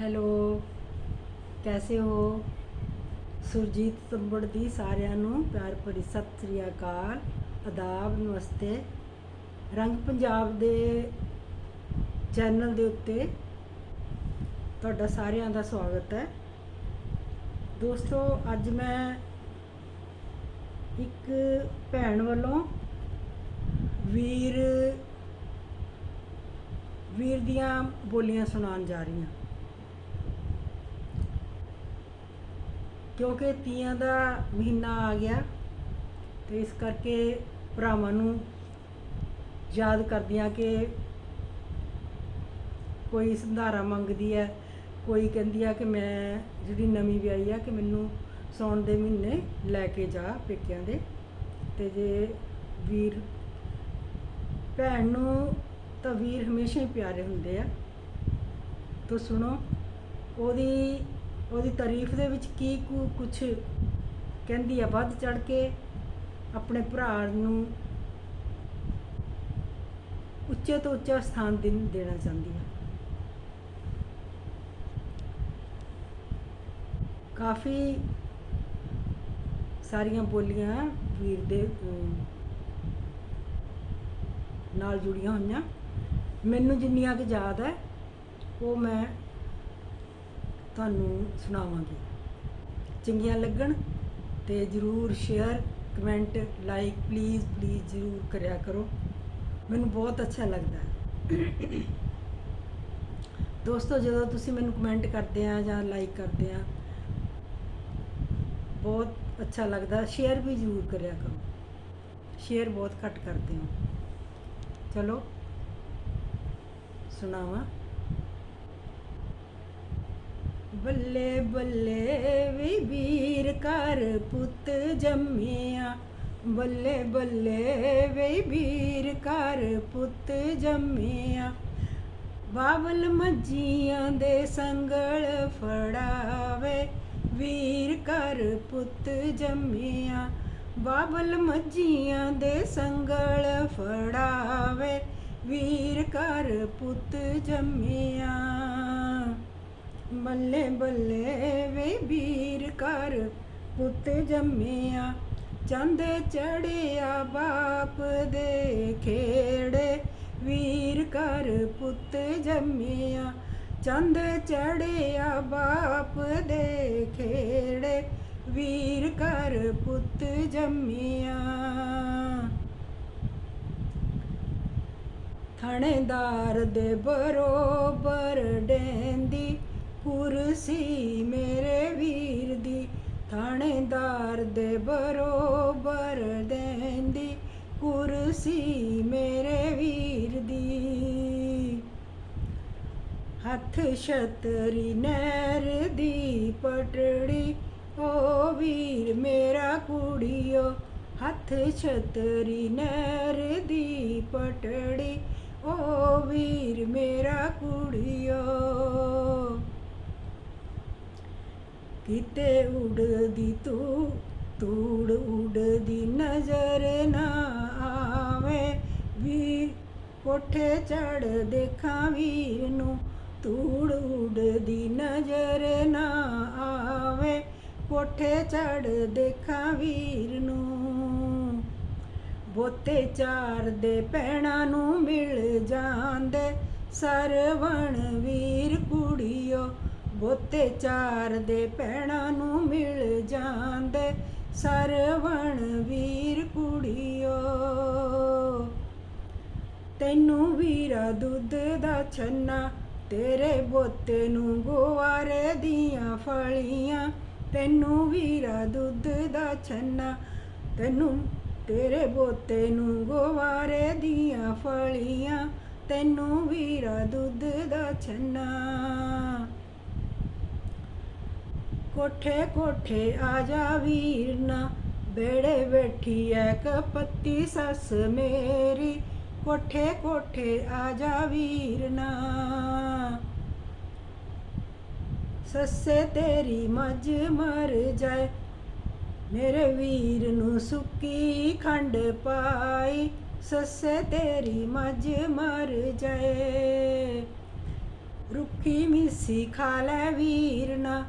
Hello, ਕੈਸੇ ਹੋ? ਸੁਰਜੀਤ ਤੰਬੜ ਦੀ ਸਾਰਿਆਂ ਨੂੰ ਪਿਆਰ ਭਰੀ ਸਤਿ ਸ੍ਰੀ ਅਕਾਲ। ਆਦਾਬ, ਨਮਸਤੇ। ਰੰਗ ਪੰਜਾਬ ਦੇ ਚੈਨਲ ਦੇ ਉੱਤੇ ਤੁਹਾਡਾ ਸਾਰਿਆਂ ਦਾ ਸਵਾਗਤ ਹੈ। ਦੋਸਤੋ, ਅੱਜ ਮੈਂ ਇੱਕ ਭੈਣ ਵੱਲੋਂ ਵੀਰ ਵੀਰ ਦੀਆਂ ਬੋਲੀਆਂ ਸੁਣਾਉਣ ਜਾ ਰਹੀ ਹਾਂ। ਕਿਉਂਕਿ ਤੀਆਂ ਦਾ ਮਹੀਨਾ ਆ ਗਿਆ ਤੇ ਇਸ ਕਰਕੇ ਭਰਾਵਾਂ ਨੂੰ ਯਾਦ ਕਰਦੀਆਂ ਕਿ ਕੋਈ ਸੰਧਾਰਾ ਮੰਗਦੀ ਹੈ, ਕੋਈ ਕਹਿੰਦੀ ਆ ਕਿ ਮੈਂ ਜਿਹੜੀ ਨਵੀਂ ਵਿਆਹੀ ਆ ਕਿ ਮੈਨੂੰ ਸੌਣ ਦੇ ਮਹੀਨੇ ਲੈ ਕੇ ਜਾ ਪੇਕਿਆਂ ਦੇ। ਤੇ ਜੇ ਵੀਰ, ਭੈਣ ਨੂੰ ਤਾਂ ਵੀਰ ਹਮੇਸ਼ਾ ਹੀ ਪਿਆਰੇ ਹੁੰਦੇ ਆ। ਤੋ ਸੁਣੋ, ਉਹਦੀ ਉਹਦੀ ਤਾਰੀਫ ਦੇ ਵਿੱਚ ਕੀ ਕੁਝ ਕਹਿੰਦੀ ਆ ਵੱਧ ਚੜ ਕੇ ਆਪਣੇ ਭਰਾ ਨੂੰ ਉੱਚੇ ਤੋਂ ਉੱਚਾ ਸਥਾਨ ਦੇਣ- ਦੇਣਾ ਚਾਹੁੰਦੀ ਆ। ਕਾਫੀ ਸਾਰੀਆਂ ਬੋਲੀਆਂ ਵੀਰ ਦੇ ਨਾਲ ਜੁੜੀਆਂ ਹੋਈਆਂ। ਮੈਨੂੰ ਜਿੰਨੀਆਂ ਕਿ ਯਾਦ ਹੈ, ਉਹ ਮੈਂ ਤੁਹਾਨੂੰ ਸੁਣਾਵਾਂਗੀ। ਚੰਗੀਆਂ ਲੱਗਣ ਤੇ ਜਰੂਰ share comment like please please ਜਰੂਰ ਕਰਿਆ ਕਰੋ। ਮੈਨੂੰ ਬਹੁਤ ਅੱਛਾ ਲੱਗਦਾ ਹੈ। ਦੋਸਤੋ, ਜਦੋਂ ਤੁਸੀਂ ਮੈਨੂੰ ਕਮੈਂਟ ਕਰਦੇ ਆ ਜਾਂ ਲਾਈਕ ਕਰਦੇ ਆ, ਬਹੁਤ ਅੱਛਾ ਲੱਗਦਾ। ਸ਼ੇਅਰ ਵੀ ਜਰੂਰ ਕਰਿਆ ਕਰੋ। ਸ਼ੇਅਰ ਬਹੁਤ ਘੱਟ ਕਰਦੇ ਹੋ। ਚਲੋ, ਸੁਣਾਵਾਂ। ਬੱਲੇ ਬੱਲੇ ਵੀ ਵੀਰ ਘਰ ਪੁੱਤ ਜੰਮਿਆ। ਬੱਲੇ ਬੱਲੇ ਵੇ ਵੀਰ ਘਰ ਪੁੱਤ ਜੰਮਿਆ। ਬਾਬਲ ਮੱਜੀਆਂ ਦੇ ਸੰਗਲ ਫੜਾਵੇ, ਵੀਰ ਘਰ ਪੁੱਤ ਜੰਮਿਆ। ਬਾਬਲ ਮੱਜੀਆਂ ਦੇ ਸੰਗਲ ਫੜਾਵੇ, ਵੀਰ ਘਰ ਪੁੱਤ ਜੰਮਿਆ। ਬੱਲੇ ਬੱਲੇ ਵੇ ਵੀਰ ਘਰ, ਪੁੱਤ ਜੰਮਿਆ, ਚੰਦ ਚੜਿਆ ਬਾਪ ਦੇ ਖੇੜੇ। ਵੀਰ ਘਰ, ਪੁੱਤ ਜੰਮਿਆ, ਚੰਦ ਚੜਿਆ ਬਾਪ ਦੇ ਖੇੜੇ। ਵੀਰ ਘਰ, ਪੁੱਤ ਜੰਮਿਆ। ਥਣੇਦਾਰ ਦੇ ਬਰੋਬਰ ਡੈਂਦੀ ਕੁਰਸੀ ਮੇਰੇ ਵੀਰ ਦੀ, ਥਾਣੇਦਾਰ ਦੇ ਬਰੋਬਰ ਦੇਂਦੀ ਕੁਰਸੀ ਮੇਰੇ ਵੀਰ ਦੀ। ਹੱਥ ਛਤਰੀ ਨਹਿਰ ਦੀ ਪਟੜੀ, ਓ ਵੀਰ ਮੇਰਾ ਕੁੜੀਓ, ਹੱਥ ਛਤਰੀ ਨਹਿਰ ਦੀ ਪਟੜੀ, ਓ ਵੀਰ ਮੇਰਾ ਕੁੜੀ ਕਿਤੇ ਉੜਦੀ ਤੂੰ ਤੂੜ ਉੜਦੀ ਨਜ਼ਰ ਨਾ ਆਵੇ ਵੀ ਕੋਠੇ ਚੜ ਦੇਖਾਂ ਵੀਰ ਨੂੰ ਤੂੜ ਉੜਦੀ ਨਜ਼ਰ ਨਾ ਆਵੇ ਕੋਠੇ ਚੜ ਦੇਖਾਂ ਵੀਰ ਨੂੰ ਬੋਤੇ ਚਾਰ ਦੇ ਪੈਣਾ ਨੂੰ ਮਿਲ ਜਾਂਦੇ ਸਰਵਣ ਵੀਰ ਕੁੜੀਓ ਬੋਤੇ ਚਾਰ ਦੇ ਭੈਣਾਂ ਨੂੰ ਮਿਲ ਜਾਂਦੇ। ਸਰਵਣ ਵੀਰ ਕੁੜੀਓ, ਤੈਨੂੰ ਵੀਰਾ ਦੁੱਧ ਦਾ ਛੰਨਾ, ਤੇਰੇ ਬੋਤੇ ਨੂੰ ਗੋਵਾਰੇ ਦੀਆਂ ਫਲੀਆਂ। ਤੈਨੂੰ ਵੀਰਾ ਦੁੱਧ ਦਾ ਛੰਨਾ, ਤੈਨੂੰ, ਤੇਰੇ ਬੋਤੇ ਨੂੰ ਗੋਵਾਰੇ ਦੀਆਂ ਫਲੀਆਂ। ਤੈਨੂੰ ਵੀਰਾ ਦੁੱਧ ਦਾ ਛੰਨਾ। ਕੋਠੇ ਕੋਠੇ ਆ ਜਾ ਵੀਰ ਨਾ। ਬੇੜੇ ਬੈਠੀ ਐ ਕਪੱਤੀ ਸੱਸ ਮੇਰੀ। ਕੋਠੇ ਕੋਠੇ ਆ ਜਾ ਵੀਰ ਨਾ। ਸੱਸੇ ਤੇਰੀ ਮੱਝ ਮਰ ਜਾਏ। ਮੇਰੇ ਵੀਰ ਨੂੰ ਸੁੱਕੀ ਖੰਡ ਪਾਈ। ਸੱਸੇ ਤੇਰੀ ਮੱਝ ਮਰ ਜਾਏ। ਰੁੱਖੀ ਮਿੱਸੀ ਖਾ ਲੈ ਵੀਰ ਨਾ।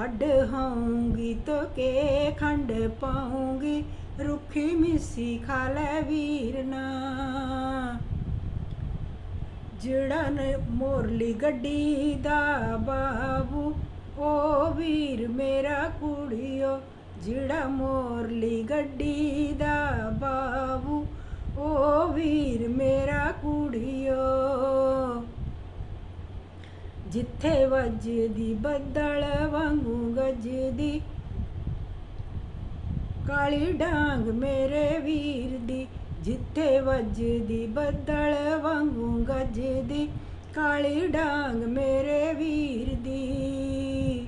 ਅੱਡ ਹੋਊਂਗੀ ਤੋ ਕੇ ਖੰਡ ਪਾਉਂਗੀ ਰੁੱਖੀ ਮਿੱਸੀ ਖਾ ਲੈ ਵੀਰ ਨਾ। ਜਿਹੜਾ ਨੇ ਮੋਰਲੀ ਗੱਡੀ ਦਾ ਬਾਬੂ, ਉਹ ਵੀਰ ਮੇਰਾ ਕੁੜੀਓ। ਜਿਹੜਾ ਮੋਰਲੀ ਗੱਡੀ ਦਾ ਬਾਬੂ, ਉਹ ਵੀਰ ਮੇਰਾ ਕੁੜੀਓ। ਜਿੱਥੇ ਵੱਜਦੀ ਬੱਦਲ ਵਾਂਗੂ ਗੱਜਦੀ। ਕਾਲੀ ਡਾਂਗ ਮੇਰੇ ਵੀਰ ਦੀ, ਜਿੱਥੇ ਵੱਜਦੀ ਬੱਦਲ ਵਾਂਗੂ ਗੱਜਦੀ। ਕਾਲੀ ਡਾਂਗ ਮੇਰੇ ਵੀਰ ਦੀ।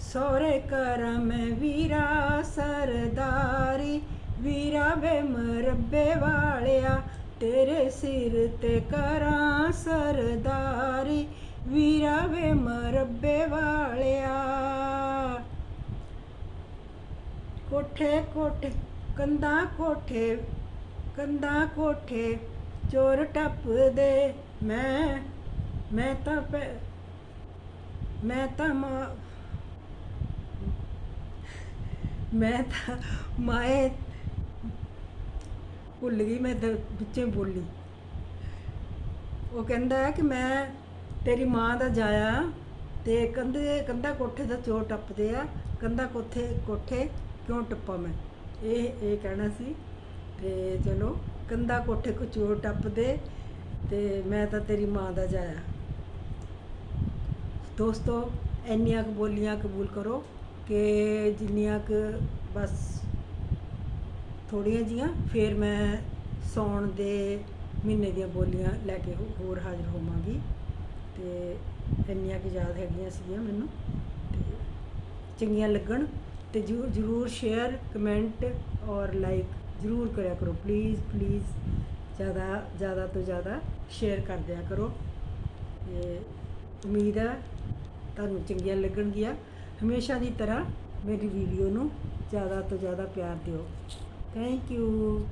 ਸੋਰੇ ਕਰਾਂ ਮੈਂ ਵੀਰਾ ਸਰਦਾਰੀ, ਵੀਰਾ ਵੇ ਮਰਬੇ ਵਾਲਿਆ ਤੇਰੇ ਸਿਰ ਤੇ ਕਰਾਂ ਸਰਦਾਰੀ ਵੀਰਾ ਵੇ ਮਰਬੇ ਵਾਲਿਆ। ਕੋਠੇ ਕੋਠੇ, ਕੰਧਾਂ ਕੋਠੇ ਕੰਧਾਂ ਕੋਠੇ, ਚੋਰ ਟੱਪਦੇ। ਮੈਂ ਮੈਂ ਤਾਂ ਮੈਂ ਤਾਂ ਮਾ, ਮੈਂ ਤਾਂ ਮਾਏ ਭੁੱਲ ਗਈ, ਮੈਂ ਤਾਂ ਵਿੱਚੇ ਬੋਲੀ। ਉਹ ਕਹਿੰਦਾ ਹੈ ਕਿ ਮੈਂ ਤੇਰੀ ਮਾਂ ਦਾ ਜਾਇਆ, ਤੇ ਕੰਧੇ, ਕੰਧਾ ਕੋਠੇ ਦਾ ਚੋਰ ਟੱਪਦੇ ਆ, ਕੰਧਾ ਕੋਠੇ ਕੋਠੇ ਕਿਉਂ ਟੱਪਾਂ ਮੈਂ? ਇਹ ਇਹ ਕਹਿਣਾ ਸੀ। ਤੇ ਚਲੋ, ਕੰਧਾ ਕੋਠੇ ਕੋ ਚੋਰ ਟੱਪਦੇ, ਤੇ ਮੈਂ ਤਾਂ ਤੇਰੀ ਮਾਂ ਦਾ ਜਾਇਆ। ਦੋਸਤੋ, ਇੰਨੀਆਂ ਕੁ ਬੋਲੀਆਂ ਕਬੂਲ ਕਰੋ ਕਿ ਜਿੰਨੀਆਂ ਕੁ ਬਸ ਥੋੜੀਆਂ ਜੀਆਂ, ਫਿਰ ਮੈਂ ਸੌਣ ਦੇ ਮਹੀਨੇ ਦੀਆਂ ਬੋਲੀਆਂ ਲੈ ਕੇ ਹੋ- ਹੋਰ ਹਾਜ਼ਰ ਹੋਵਾਂਗੀ। ਤੇ ਇੰਨੀਆਂ ਕੁ ਯਾਦ ਹੈਗੀਆਂ ਸੀਗੀਆਂ ਮੈਨੂੰ। ਤੇ ਚੰਗੀਆਂ ਲੱਗਣ ਤੇ ਜ਼ਰੂਰ ਜ਼ਰੂਰ ਸ਼ੇਅਰ ਕਮੈਂਟ ਔਰ ਲਾਈਕ ਜ਼ਰੂਰ ਕਰਿਆ ਕਰੋ। ਪਲੀਜ਼ ਪਲੀਜ਼ ਜ਼ਿਆਦਾ ਜ਼ਿਆਦਾ ਤੋਂ ਜ਼ਿਆਦਾ ਸ਼ੇਅਰ ਕਰ ਦਿਆ ਕਰੋ। ਤੇ ਉਮੀਦ ਹੈ ਤੁਹਾਨੂੰ ਚੰਗੀਆਂ ਲੱਗਣਗੀਆਂ। ਹਮੇਸ਼ਾ ਦੀ ਤਰ੍ਹਾਂ ਮੇਰੀ ਵੀਡੀਓ ਨੂੰ ਜ਼ਿਆਦਾ ਤੋਂ ਜ਼ਿਆਦਾ ਪਿਆਰ ਦਿਓ। Thank you.